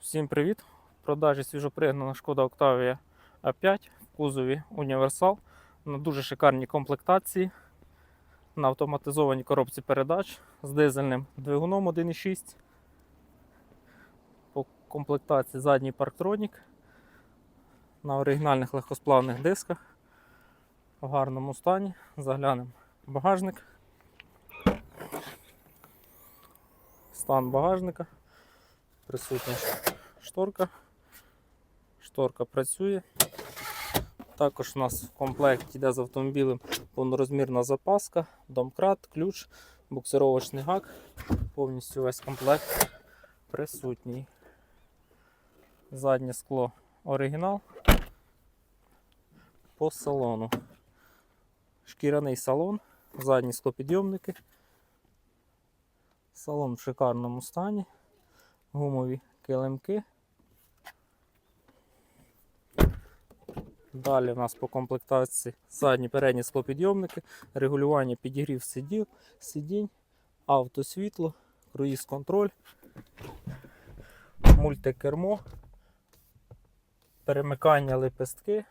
Всім привіт! В продажі свіжопригнана шкода Octavia A5 в кузові універсал на дуже шикарній комплектації на автоматизованій коробці передач з дизельним двигуном 1.6. По комплектації задній парктронік на оригінальних легкосплавних дисках в гарному стані. Заглянемо багажник. Стан багажника. Присутня шторка. Шторка працює. Також у нас в комплекті йде з автомобілем повнорозмірна запаска, домкрат, ключ, буксировочний гак. Повністю весь комплект присутній. Заднє скло оригінал. По салону. Шкіряний салон, задні склопідйомники. Салон в шикарному стані. Гумові килимки. Далі в нас по комплектації задні передні склопідйомники, регулювання підігрів сидів, сидінь, автосвітло, круїз контроль, мультикермо, перемикання лепестки,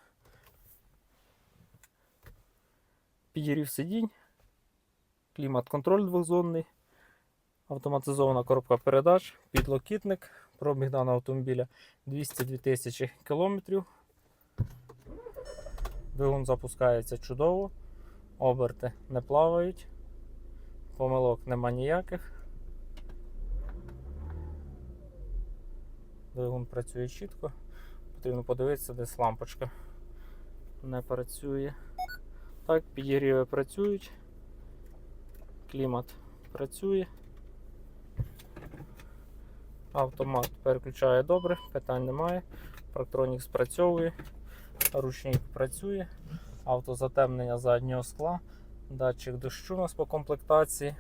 підігрів сидінь, клімат-контроль двохзонний, автоматизована коробка передач, підлокітник, пробіг даного автомобіля 202 тисячі кілометрів. Двигун запускається чудово, оберти не плавають, помилок нема ніяких. Двигун працює чітко. Потрібно подивитися, десь лампочка не працює. Так, підігріви працюють, клімат працює. Автомат переключає добре, питань немає. Парктронік спрацьовує. Ручник працює, автозатемнення заднього скла, датчик дощу у нас по комплектації,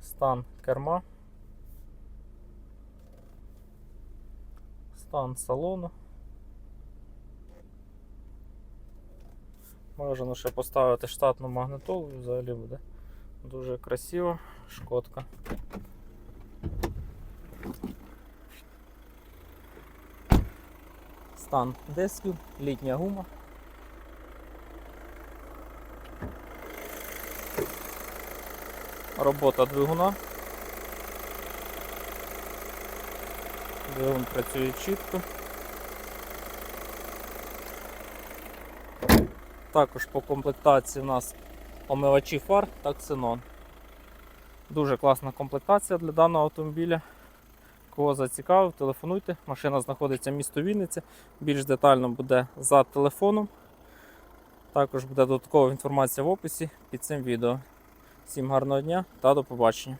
стан керма, стан салону. Бажано ще поставити штатну магнитолу, взагалі буде дуже красиво, шкодка. Стан дисків, літня гума. Робота двигуна. Двигун працює чітко. Також по комплектації у нас омивачі фар та ксенон. Дуже класна комплектація для даного автомобіля. Кого зацікавив, телефонуйте. Машина знаходиться в місто Вінниця. Більш детально буде за телефоном. Також буде додаткова інформація в описі під цим відео. Всім гарного дня та до побачення.